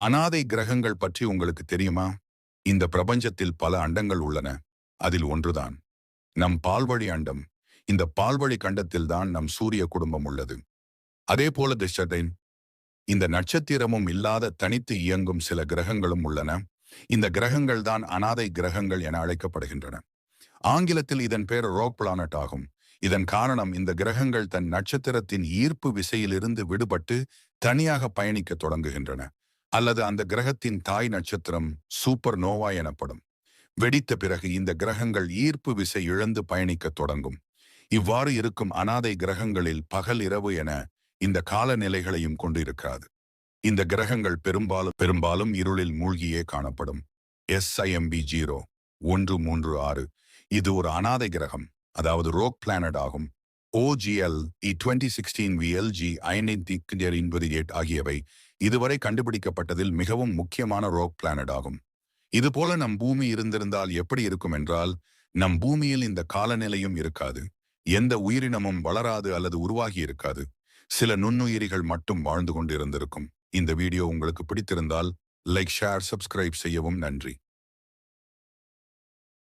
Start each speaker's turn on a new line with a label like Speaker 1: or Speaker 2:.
Speaker 1: அனாதை கிரகங்கள் பற்றி உங்களுக்கு தெரியுமா? இந்த பிரபஞ்சத்தில் பல அண்டங்கள் உள்ளன. அதில் ஒன்றுதான். நம் பால்வழி அண்டம். இந்த பால்வழி கண்டத்தில்தான் நம் சூரிய குடும்பம் உள்ளது. அதே போல திஷடைன் இந்த நட்சத்திரமும் இல்லாத தனித்து இயங்கும் சில கிரகங்களும் உள்ளன. இந்த கிரகங்கள் தான் அனாதை கிரகங்கள் என அழைக்கப்படுகின்றன. ஆங்கிலத்தில் இதன் பேர் ரோக் பிளானட் ஆகும். இதன் காரணம் இந்த கிரகங்கள் தன் நட்சத்திரத்தின் ஈர்ப்பு விசையிலிருந்து விடுபட்டு தனியாக பயணிக்க தொடங்குகின்றன. அல்லது அந்த கிரகத்தின் தாய் நட்சத்திரம் சூப்பர் நோவா எனப்படும். வெடித்த பிறகு இந்த கிரகங்கள் ஈர்ப்பு விசை இழந்து பயணிக்கத் தொடங்கும். இவ்வாறு இருக்கும் அனாதை கிரகங்களில் பகல் இரவு என இந்த காலநிலைகளையும் கொண்டிருக்காது. இந்த கிரகங்கள் பெரும்பாலும் பெரும்பாலும் இருளில் மூழ்கியே காணப்படும். எஸ்ஐஎம்பி ஜீரோ ஒன்று மூன்று ஆறு. இது ஒரு அனாதை கிரகம் அதாவது ரோக் பிளானட் ஆகும். ஓஜிஎல் இ டுவெண்ட்டி சிக்ஸ்டீன் விஎல்ஜி ஐநூத்தி எட் ஆகியவை இதுவரை கண்டுபிடிக்கப்பட்டதில் மிகவும் முக்கியமான ரோக் பிளானட் ஆகும். இதுபோல நம் பூமி இருந்திருந்தால் எப்படி இருக்கும் என்றால் நம் பூமியில் இந்த காலநிலையும் இருக்காது. எந்த உயிரினமும் வளராது அல்லது உருவாகி இருக்காது. சில நுண்ணுயிரிகள் மட்டும் வாழ்ந்து கொண்டு இருந்திருக்கும் இந்த வீடியோ உங்களுக்கு பிடித்திருந்தால் லைக் ஷேர் சப்ஸ்கிரைப் செய்யவும் நன்றி.